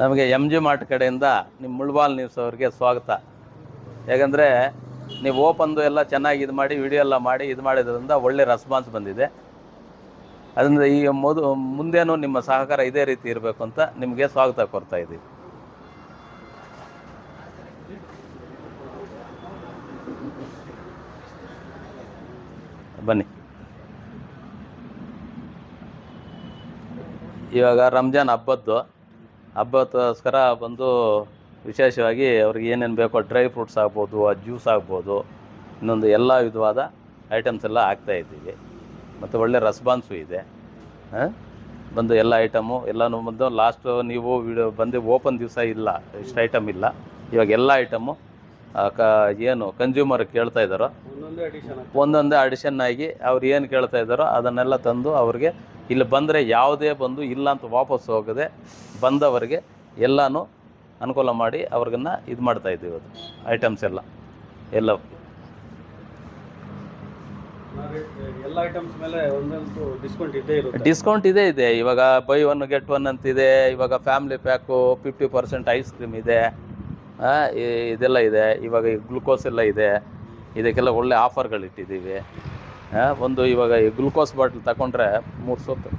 ನಮಗೆ M G mart ಕಡೆಯಿಂದ ನಿಮ್ಮ ಮುಳ್ಬಾಲ್ ನ್ಯೂಸ್ ಅವ್ರಿಗೆ ಸ್ವಾಗತ. ಯಾಕಂದರೆ ನೀವು ಓಪನ್ದು ಎಲ್ಲ ಚೆನ್ನಾಗಿ ಇದು ಮಾಡಿ ವಿಡಿಯೋ ಎಲ್ಲ ಮಾಡಿ, ಇದು ಮಾಡಿದ್ರಿಂದ ಒಳ್ಳೆ ರೆಸ್ಪಾನ್ಸ್ ಬಂದಿದೆ. ಅದರಿಂದ ಈ ಮೊದ, ಮುಂದೇನು ನಿಮ್ಮ ಸಹಕಾರ ಇದೇ ರೀತಿ ಇರಬೇಕು ಅಂತ ನಿಮಗೆ ಸ್ವಾಗತ ಕೊಡ್ತಾ ಇದ್ದೀವಿ. ಬನ್ನಿ. ಇವಾಗ ರಂಜಾನ್ ಹಬ್ಬದ್ದು. ಹಬ್ಬದಗೋಸ್ಕರ ಬಂದು ವಿಶೇಷವಾಗಿ ಅವ್ರಿಗೆ ಏನೇನು ಬೇಕೋ ಡ್ರೈ ಫ್ರೂಟ್ಸ್ ಆಗ್ಬೋದು ಜ್ಯೂಸ್ ಆಗ್ಬೋದು ಇನ್ನೊಂದು ಎಲ್ಲ ವಿಧವಾದ ಐಟಮ್ಸ್ ಎಲ್ಲ ಹಾಕ್ತಾ ಇದ್ದೀವಿ. ಮತ್ತು ಒಳ್ಳೆ ರೆಸ್ಪಾನ್ಸು ಇದೆ. ಆ? ಬಂದು ಎಲ್ಲ ಐಟಮು ಎಲ್ಲನೂ ಬಂದು ಲಾಸ್ಟ್ ನೀವು ವಿಡಿಯೋ ಬಂದು ಓಪನ್ ದಿವಸ ಇಲ್ಲ ಇಷ್ಟು ಐಟಮ್ ಇಲ್ಲ. ಇವಾಗ ಎಲ್ಲ ಐಟಮು ಕ ಏನು ಕನ್ಸ್ಯೂಮರ್ ಕೇಳ್ತಾ ಇದ್ದಾರೋ ಒಂದೊಂದೇ ಅಡಿಷನ್ ಒಂದೊಂದೇ ಅಡಿಷನ್ ಆಗಿ ಅವ್ರು ಏನು ಕೇಳ್ತಾ ಇದ್ದಾರೋ ಅದನ್ನೆಲ್ಲ ತಂದು ಅವ್ರಿಗೆ ಇಲ್ಲಿ ಬಂದರೆ ಯಾವುದೇ ಬಂದು ಇಲ್ಲ ಅಂತ ವಾಪಸ್ ಹೋಗದೆ ಬಂದವರಿಗೆ ಎಲ್ಲನೂ ಅನುಕೂಲ ಮಾಡಿ ಅವ್ರಿಗನ್ನ ಇದು ಮಾಡ್ತಾ ಇದ್ದೀವಿ ಅದು ಐಟಮ್ಸ್ ಎಲ್ಲ ಎಲ್ಲ. ಎಲ್ಲ ಐಟಮ್ಸ್ ಮೇಲೆ ಒಂದೊಂದು ಡಿಸ್ಕೌಂಟ್ ಇದೇ ಇದೆ. ಇವಾಗ ಬೈ ಒನ್ ಗೆಟ್ ಒನ್ ಅಂತಿದೆ ಇವಾಗ family pack fifty percent ice cream ಇದೆ. ಇದೆಲ್ಲ ಇದೆ. ಇವಾಗ ಗ್ಲುಕೋಸ್ ಎಲ್ಲ ಇದೆ. ಇದಕ್ಕೆಲ್ಲ ಒಳ್ಳೆ ಆಫರ್ಗಳು ಇಟ್ಟಿದ್ದೀವಿ ಒಂದು ಇವಾಗ ಈ ಗ್ಲುಕೋಸ್ ಬಾಟ್ಲ್ ತಗೊಂಡ್ರೆ ಮೂರು ಸೊತ್ತು.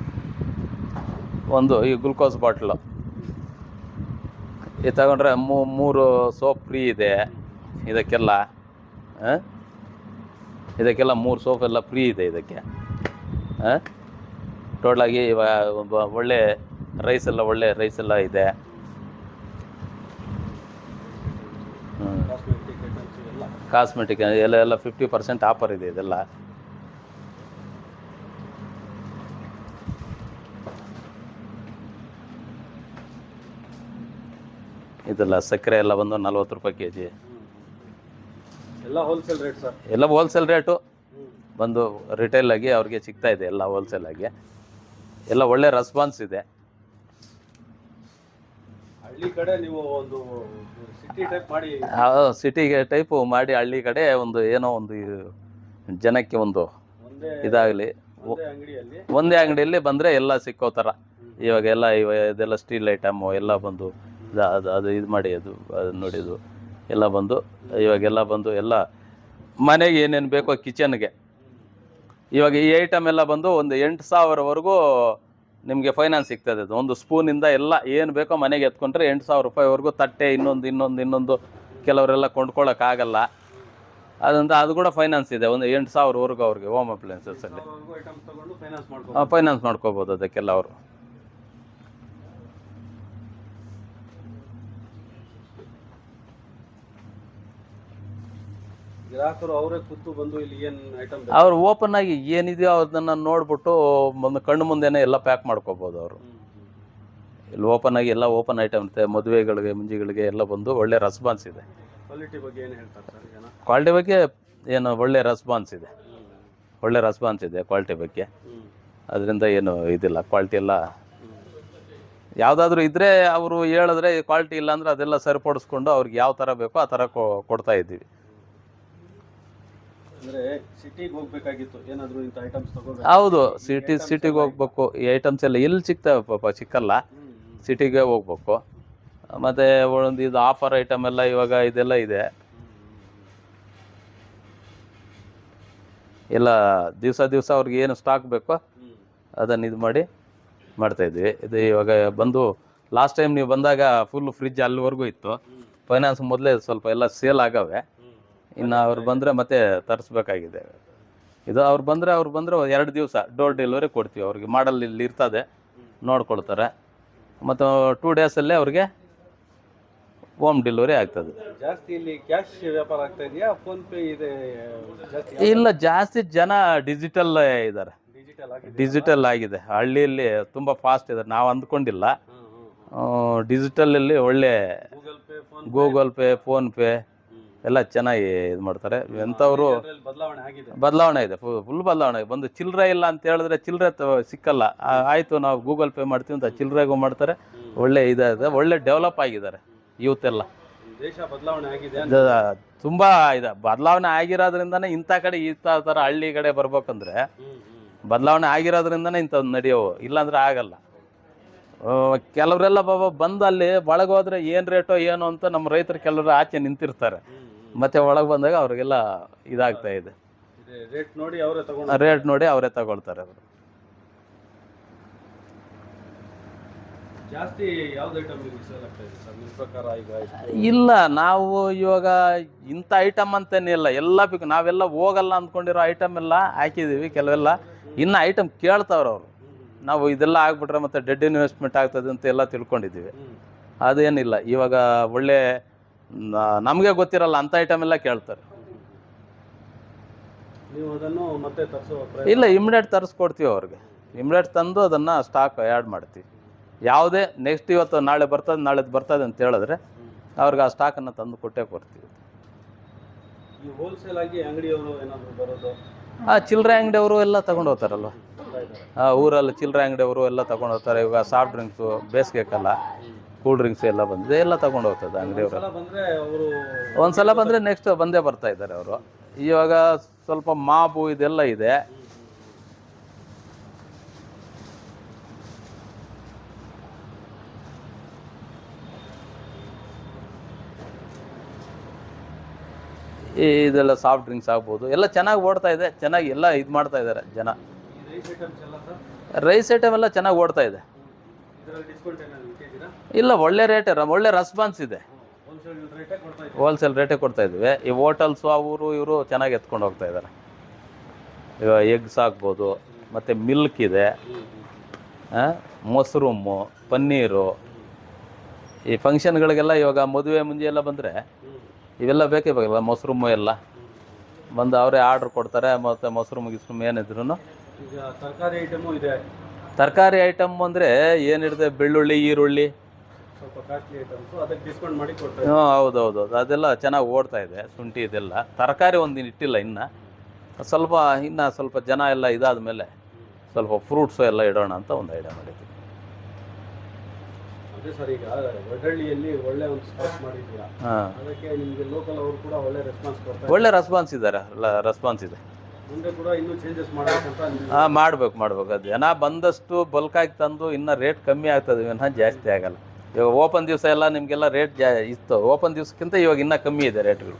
ಒಂದು ಈ ಗ್ಲುಕೋಸ್ ಬಾಟ್ಲು ಇದು ತಗೊಂಡ್ರೆ ಮೂರು ಸೋಪ್ ಫ್ರೀ ಇದೆ. ಇದಕ್ಕೆಲ್ಲ ಹಾಂ? ಇದಕ್ಕೆಲ್ಲ ಮೂರು ಸೋಪ್ ಎಲ್ಲ ಫ್ರೀ ಇದೆ ಇದಕ್ಕೆ. ಟೋಟಲಾಗಿ ಇವಾಗ ಒಳ್ಳೆ ರೈಸ್ ಎಲ್ಲ ಒಳ್ಳೆ ರೈಸ್ ಎಲ್ಲ ಇದೆ. ಕಾಸ್ಮೆಟಿಕ್ ಎಲ್ಲ. ಎಲ್ಲ ಫಿಫ್ಟಿ ಪರ್ಸೆಂಟ್ ಆಫರ್ ಇದೆ ಇದೆಲ್ಲ. ಇದೆಲ್ಲ ಸಕ್ಕರೆ ಎಲ್ಲ ಬಂದು ನಲ್ವತ್ತು ರೂಪಾಯಿ ಕೆ ಜಿ ಎಲ್ಲ ಹೋಲ್ಸೇಲ್ ರೇಟ್ ಸರ್ ಎಲ್ಲ ಹೋಲ್ಸೇಲ್ ರೇಟು ಬಂದು ರಿಟೇಲ್ ಆಗಿ ಅವ್ರಿಗೆ ಸಿಗ್ತಾ ಇದೆ ಎಲ್ಲ ಹೋಲ್ಸೇಲ್ ಆಗಿ. ಎಲ್ಲ ಒಳ್ಳೆ ರೆಸ್ಪಾನ್ಸ್ ಇದೆ. ಹಳ್ಳಿ ಕಡೆ ನೀವು ಒಂದು ಸಿಟಿ ಟೈಪ್ ಮಾಡಿ ಸಿಟಿಗೆ ಟೈಪು ಮಾಡಿ ಹಳ್ಳಿ ಕಡೆ ಒಂದು ಏನೋ ಒಂದು ಜನಕ್ಕೆ ಒಂದು ಇದಾಗಲಿ. ಒಂದೇ ಅಂಗಡಿಯಲ್ಲಿ? ಬಂದರೆ ಎಲ್ಲ ಸಿಕ್ಕೋ ಥರ. ಇವಾಗ ಎಲ್ಲ ಇದೆಲ್ಲ ಸ್ಟೀಲ್ ಐಟಮು ಎಲ್ಲ ಬಂದು ಅದು ಅದು ಇದು ಮಾಡಿ ಅದು ಅದು ನೋಡಿದ್ದು ಎಲ್ಲ ಬಂದು ಇವಾಗೆಲ್ಲ ಬಂದು ಎಲ್ಲ ಮನೆಗೆ ಏನೇನು ಬೇಕೋ ಕಿಚನ್ಗೆ ಇವಾಗ ಈ ಐಟಮ್ ಎಲ್ಲ ಬಂದು ಒಂದು ಎಂಟು ಸಾವಿರವರೆಗೂ ನಿಮಗೆ ಫೈನಾನ್ಸ್ ಸಿಗ್ತದೆ ಅದು ಒಂದು ಸ್ಪೂನಿಂದ ಎಲ್ಲ ಏನು ಬೇಕೋ ಮನೆಗೆ ಎತ್ಕೊಂಡ್ರೆ ಎಂಟು ಸಾವಿರ ರೂಪಾಯಿವರೆಗೂ ತಟ್ಟೆ ಇನ್ನೊಂದು ಇನ್ನೊಂದು ಇನ್ನೊಂದು ಕೆಲವರೆಲ್ಲ ಕೊಂಡ್ಕೊಳ್ಳೋಕ್ಕಾಗಲ್ಲ ಅದಂತ ಅದು ಕೂಡ ಫೈನಾನ್ಸ್ ಇದೆ ಒಂದು ಎಂಟು ಸಾವಿರವರೆಗೂ ಅವ್ರಿಗೆ ಹೋಮ್ ಅಪ್ಲೈನ್ಸಸ್ಸಲ್ಲಿ ಫೈನಾನ್ಸ್ ಮಾಡ್ಕೋಬೋದು ಅದಕ್ಕೆಲ್ಲ ಅವರು ಗ್ರಾಹಕರು ಅವರೇ ಕೂತು ಬಂದು ಇಲ್ಲಿ ಏನ್ ಐಟಮ್ ಅವ್ರು ಓಪನ್ ಆಗಿ ಏನಿದೆಯೋ ಅದನ್ನ ನೋಡ್ಬಿಟ್ಟು ಒಂದು ಕಣ್ಣು ಮುಂದೆನೆ ಎಲ್ಲ ಪ್ಯಾಕ್ ಮಾಡ್ಕೋಬಹುದು ಅವರು. ಇಲ್ಲಿ ಓಪನ್ ಆಗಿ ಎಲ್ಲ ಓಪನ್ ಐಟಮ್ ಇರುತ್ತೆ ಮದುವೆಗಳಿಗೆ ಮುಂಜಿಗಳಿಗೆ ಎಲ್ಲ ಬಂದು ಒಳ್ಳೆ ರೆಸ್ಪಾನ್ಸ್ ಇದೆ. ಕ್ವಾಲಿಟಿ ಬಗ್ಗೆ ಏನು ಹೇಳ್ತಾರೆ ಸರ್ ಜನ? ಕ್ವಾಲಿಟಿ ಬಗ್ಗೆ ಏನು ಒಳ್ಳೆ ರೆಸ್ಪಾನ್ಸ್ ಇದೆ. ಒಳ್ಳೆ ರೆಸ್ಪಾನ್ಸ್ ಇದೆ ಕ್ವಾಲಿಟಿ ಬಗ್ಗೆ. ಅದರಿಂದ ಏನು ಇದಿಲ್ಲ ಕ್ವಾಲಿಟಿ ಎಲ್ಲ ಯಾವುದಾದ್ರೂ ಇದ್ದರೆ ಅವರು ಹೇಳಿದ್ರೆ ಕ್ವಾಲಿಟಿ ಇಲ್ಲ ಅಂದ್ರೆ ಅದೆಲ್ಲ ಸರಿಪಡಿಸ್ಕೊಂಡು ಅವ್ರಿಗೆ ಯಾವ ಥರ ಬೇಕೋ ಆ ಥರ ಕೊಡ್ತಾ ಇದ್ದೀವಿ ಅಂದ್ರೆ ಸಿಟಿಗೆ ಹೋಗ್ಬೇಕಾಗಿತ್ತು ಏನಾದ್ರು ಇಂಥ ಐಟಮ್ಸ್ ತಗೋಬೇಕು ಹೌದು ಸಿಟಿ ಸಿಟಿಗೆ ಹೋಗ್ಬೇಕು. ಈ ಐಟಮ್ಸ್ ಎಲ್ಲ ಎಲ್ಲಿ ಸಿಗ್ತವೆ ಪಾಪ ಸಿಕ್ಕಲ್ಲ. ಸಿಟಿಗೆ ಹೋಗ್ಬೇಕು. ಮತ್ತು ಒಂದು ಇದು ಆಫರ್ ಐಟಮ್ ಎಲ್ಲ ಇವಾಗ ಇದೆಲ್ಲ ಇದೆ. ಎಲ್ಲ ದಿವಸ ದಿವಸ ಅವ್ರಿಗೆ ಏನು ಸ್ಟಾಕ್ ಬೇಕೋ ಅದನ್ನು ಇದು ಮಾಡಿ ಮಾಡ್ತಾಯಿದ್ವಿ ಇದು ಇವಾಗ ಬಂದು ಲಾಸ್ಟ್ ಟೈಮ್ ನೀವು ಬಂದಾಗ ಫುಲ್ ಫ್ರಿಜ್ ಅಲ್ಲಿವರೆಗೂ ಇತ್ತು. ಫೈನಾನ್ಸ್ ಮೊದಲೇ ಸ್ವಲ್ಪ ಎಲ್ಲ ಸೇಲ್ ಆಗವೆ. ಇನ್ನು ಅವ್ರು ಬಂದರೆ ಮತ್ತೆ ತರಿಸ್ಬೇಕಾಗಿದೆ. ಇದು ಅವ್ರು ಬಂದರೆ ಅವ್ರು ಬಂದರೆ ಎರಡು ದಿವಸ ಡೋರ್ ಡೆಲಿವರಿ ಕೊಡ್ತೀವಿ. ಅವ್ರಿಗೆ ಮಾಡಲ್ ಇಲ್ಲಿ ಇರ್ತದೆ. ನೋಡ್ಕೊಳ್ತಾರೆ. ಮತ್ತು ಟೂ ಡೇಸಲ್ಲೇ ಅವ್ರಿಗೆ ಹೋಮ್ ಡೆಲಿವರಿ ಆಗ್ತದೆ. ಜಾಸ್ತಿ ಇಲ್ಲಿ ಕ್ಯಾಶ್ ವ್ಯಾಪಾರ ಆಗ್ತಾ ಇದೆಯಾ? ಫೋನ್ ಪೇ ಇದೆ ಜಾಸ್ತಿ ಇಲ್ಲ ಜಾಸ್ತಿ ಜನ ಡಿಜಿಟಲ್ ಇದ್ದಾರೆ ಡಿಜಿಟಲ್ ಆಗಿದೆ. ಡಿಜಿಟಲ್ ಆಗಿದೆ. ಹಳ್ಳಿಯಲ್ಲಿ ತುಂಬ ಫಾಸ್ಟ್ ಇದೆ ನಾವು ಅಂದ್ಕೊಂಡಿಲ್ಲ. ಡಿಜಿಟಲಲ್ಲಿ ಒಳ್ಳೆ Google Pay phone Google Pay PhonePe ಎಲ್ಲ ಚೆನ್ನಾಗಿ ಇದು ಮಾಡ್ತಾರೆ. ಎಂಥವರು ಬದಲಾವಣೆ ಇದೆ ಫುಲ್ ಬದಲಾವಣೆ. ಬಂದು ಚಿಲ್ಲರೆ ಇಲ್ಲ ಅಂತ ಹೇಳಿದ್ರೆ ಚಿಲ್ಲರೆ ಸಿಕ್ಕಲ್ಲ. ಆಯಿತು ನಾವು ಗೂಗಲ್ ಪೇ ಮಾಡ್ತೀವಿ ಅಂತ ಚಿಲ್ಲರೆಗೂ ಮಾಡ್ತಾರೆ. ಒಳ್ಳೆ ಇದೆ ಒಳ್ಳೆ ಡೆವಲಪ್ ಆಗಿದ್ದಾರೆ ಯೂತ್ ಎಲ್ಲ. ದೇಶ ಬದಲಾವಣೆ ಆಗಿದೆ ಇದು ತುಂಬ ಇದೆ ಬದಲಾವಣೆ ಆಗಿರೋದ್ರಿಂದನೇ ಇಂಥ ಕಡೆ ಇಂಥ ಥರ ಹಳ್ಳಿ ಕಡೆ ಬರ್ಬೇಕಂದ್ರೆ ಬದಲಾವಣೆ ಆಗಿರೋದ್ರಿಂದನೇ ಇಂಥದ್ದು ನಡೆಯೋವು. ಇಲ್ಲಾಂದ್ರೆ ಆಗಲ್ಲ. ಕೆಲವರೆಲ್ಲ ಬಾಬಾ ಬಂದು ಅಲ್ಲಿ ಬಳಗೋದ್ರೆ ಏನು ರೇಟೋ ಏನು ಅಂತ ನಮ್ಮ ರೈತರು ಕೆಲವರು ಆಚೆ ನಿಂತಿರ್ತಾರೆ. ಮತ್ತೆ ಒಳಗೆ ಬಂದಾಗ ಅವ್ರಿಗೆಲ್ಲ ಇದಾಗ್ತಾ ಇದೆ. ರೇಟ್ ನೋಡಿ ಅವರೇ ತಗೊಂಡು ರೇಟ್ ನೋಡಿ ಅವರೇ ತಗೊಳ್ತಾರೆ ಅವರು. ಜಾಸ್ತಿ ಯಾವ್ದು ಐಟಮ್ ನಿಮ್ಗೆ ಇದೆ ಸರ್? ಪ್ರಕಾರ ಈಗ ಇಲ್ಲ ನಾವು ಇವಾಗ ಇಂಥ ಐಟಮ್ ಅಂತೇನಿಲ್ಲ ಎಲ್ಲ ಬೇಕು ನಾವೆಲ್ಲ ಹೋಗಲ್ಲ ಅಂದ್ಕೊಂಡಿರೋ ಐಟಮ್ ಎಲ್ಲ ಹಾಕಿದ್ದೀವಿ ಕೆಲವೆಲ್ಲ. ಇನ್ನು ಐಟಮ್ ಕೇಳ್ತಾವ್ರು ಅವರು. ನಾವು ಇದೆಲ್ಲ ಆಗ್ಬಿಟ್ರೆ ಮತ್ತೆ ಡೆಡ್ ಇನ್ವೆಸ್ಟ್ಮೆಂಟ್ ಆಗ್ತದೆ ಅಂತ ಎಲ್ಲ ತಿಳ್ಕೊಂಡಿದ್ದೀವಿ. ಅದೇನಿಲ್ಲ. ಇವಾಗ ಒಳ್ಳೆ ನಮಗೆ ಗೊತ್ತಿರಲ್ಲ ಅಂಥ ಐಟಮ್ ಎಲ್ಲ ಕೇಳ್ತಾರೆ. ನೀವು ಅದನ್ನು ಮತ್ತೆ ತರಿಸೋ ಇಲ್ಲ ಇಮಿಡಿಯೇಟ್ ತರಿಸ್ಕೊಡ್ತೀವಿ ಅವ್ರಿಗೆ. ಇಮಿಡಿಯೇಟ್ ತಂದು ಅದನ್ನು ಸ್ಟಾಕ್ ಆ್ಯಡ್ ಮಾಡ್ತೀವಿ. ಯಾವುದೇ ನೆಕ್ಸ್ಟ್ ಇವತ್ತು ನಾಳೆ ಬರ್ತದೆ ನಾಳೆದು ಬರ್ತದೆ ಅಂತ ಹೇಳಿದ್ರೆ ಅವ್ರಿಗೆ ಆ ಸ್ಟಾಕನ್ನು ತಂದು ಕೊಟ್ಟೇ ಕೊಡ್ತೀವಿ. ಈ ಹೋಲ್ಸೇಲ್ ಆಗಿ ಅಂಗಡಿಯವರು ಏನಾದ್ರು ಬರೋದು? ಆ ಚಿಲ್ಲರೆ ಅಂಗಡಿಯವರು ಎಲ್ಲ ತಗೊಂಡು ಹೋಗ್ತಾರಲ್ವ? ಊರಲ್ಲಿ ಚಿಲ್ಲರೆ ಅಂಗಡಿಯವರು ಎಲ್ಲ ತಗೊಂಡು ಹೋಗ್ತಾರೆ. ಇವಾಗ ಸಾಫ್ಟ್ ಡ್ರಿಂಕ್ಸು ಬೇಸಿಗೆ ಕಾಲ ಕೂಲ್ ಡ್ರಿಂಕ್ಸ್ ಎಲ್ಲ ಬಂದಿದೆ ಎಲ್ಲ ತಗೊಂಡು ಹೋಗ್ತದೆ ಅಂಗಡಿಯವರು ಸಲ ಬಂದ್ರೆ ಅವರು ಒಂದ್ಸಲ ಬಂದರೆ ನೆಕ್ಸ್ಟ್ ಬಂದೇ ಬರ್ತಾ ಇದ್ದಾರೆ ಅವರು. ಇವಾಗ ಸ್ವಲ್ಪ ಮಾಬು ಇದೆಲ್ಲ ಇದೆ. ಇದೆಲ್ಲ ಸಾಫ್ಟ್ ಡ್ರಿಂಕ್ಸ್ ಆಗ್ಬೋದು. ಎಲ್ಲ ಚೆನ್ನಾಗಿ ಓಡ್ತಾ ಇದೆ ಚೆನ್ನಾಗಿ ಎಲ್ಲ ಇದು ಮಾಡ್ತಾ ಇದ್ದಾರೆ ಜನ. ರೈಸ್ ಐಟಮ್ ಎಲ್ಲ ಚೆನ್ನಾಗಿ ಓಡ್ತಾ ಇದೆ ಇದರಲ್ಲಿ ಡಿಸ್ಕೌಂಟ್ ಏನಾದ್ರು ಇಟ್ಟಿದ್ದೀರಾ ಇಲ್ಲ ಒಳ್ಳೆ ರೇಟ್ ಒಳ್ಳೆ ರೆಸ್ಪಾನ್ಸ್ ಇದೆ. ಹೋಲ್ಸೇಲ್ ರೇಟೇ ಕೊಡ್ತಾ ಇದ್ವಿ ಈ ಹೋಟೆಲ್ಸು ಅವರು ಇವರು ಚೆನ್ನಾಗಿ ಎತ್ಕೊಂಡು ಹೋಗ್ತಾ ಇದ್ದಾರೆ. ಇವಾಗ ಎಗ್ಸ್ ಆಗ್ಬೋದು ಮತ್ತು ಮಿಲ್ಕ್ ಇದೆ. ಮೊಸರುಮ್ಮು ಪನ್ನೀರು. ಈ ಫಂಕ್ಷನ್ಗಳಿಗೆಲ್ಲ ಇವಾಗ ಮದುವೆ ಮುಂಜೆ ಎಲ್ಲ ಬಂದರೆ ಇವೆಲ್ಲ ಬೇಕೇ ಬೇಕಲ್ಲ ಮೊಸರುಮ್ಮು ಎಲ್ಲ. ಬಂದು ಅವರೇ ಆರ್ಡ್ರ್ ಕೊಡ್ತಾರೆ ಮತ್ತು ಮೊಸರು ಮುಗಿಸ್ರು ಏನಿದ್ರು ಈಗ ತರಕಾರಿ ಐಟಮು ಇದೆ. ತರಕಾರಿ ಐಟಮ್ ಅಂದರೆ ಏನಿರುತ್ತೆ? ಬೆಳ್ಳುಳ್ಳಿ ಈರುಳ್ಳಿ. ಸ್ವಲ್ಪ ಕಾಸ್ಟ್ಲಿ ಐಟಮ್ಸು ಅದಕ್ಕೆ ಡಿಸ್ಕೌಂಟ್ ಮಾಡಿ ಕೊಡ್ತಾ ಹ್ಞೂ ಹೌದೌದು ಅದೆಲ್ಲ ಚೆನ್ನಾಗಿ ಓಡ್ತಾ ಇದೆ ಶುಂಠಿ ಇದೆಲ್ಲ. ತರಕಾರಿ ಒಂದು ಇಟ್ಟಿಲ್ಲ ಇನ್ನು. ಸ್ವಲ್ಪ ಇನ್ನು ಸ್ವಲ್ಪ ಜನ ಎಲ್ಲ ಇದಾದ ಮೇಲೆ ಸ್ವಲ್ಪ ಫ್ರೂಟ್ಸು ಎಲ್ಲ ಇಡೋಣ ಅಂತ ಒಂದು ಐಡಿಯಾ ಮಾಡಿದ್ವಿ ಅದೇ ಸರ್ ಈಗ ಒಳ್ಳೆ ಒಂದು ಸ್ಟಾಕ್ ಮಾಡಿದ್ದೀರಾ? ಅದಕ್ಕೆ ನಿಮಗೆ ಲೋಕಲ್ ಅವರು ಕೂಡ ಒಳ್ಳೆ ರೆಸ್ಪಾನ್ಸ್ ಕೊಡ್ತಾರೆ ಒಳ್ಳೆ ರೆಸ್ಪಾನ್ಸ್ ಇದ್ದಾರೆ. ರೆಸ್ಪಾನ್ಸ್ ಇದೆ. ಹಾಂ, ಮಾಡ್ಬೇಕು ಮಾಡ್ಬೇಕು. ಅದು ಜನ ಬಂದಷ್ಟು ಬಲ್ಕಾಗಿ ತಂದು ಇನ್ನು ರೇಟ್ ಕಮ್ಮಿ ಆಗ್ತದೆ ಇವನ್ನ ಜಾಸ್ತಿ ಆಗಲ್ಲ. ಇವಾಗ ಓಪನ್ ದಿವಸ ಎಲ್ಲ ನಿಮಗೆಲ್ಲ ರೇಟ್ ಜಾ ಇತ್ತು. ಓಪನ್ ದಿವಸಕ್ಕಿಂತ ಇವಾಗ ಇನ್ನೂ ಕಮ್ಮಿ ಇದೆ ರೇಟ್ಗಳು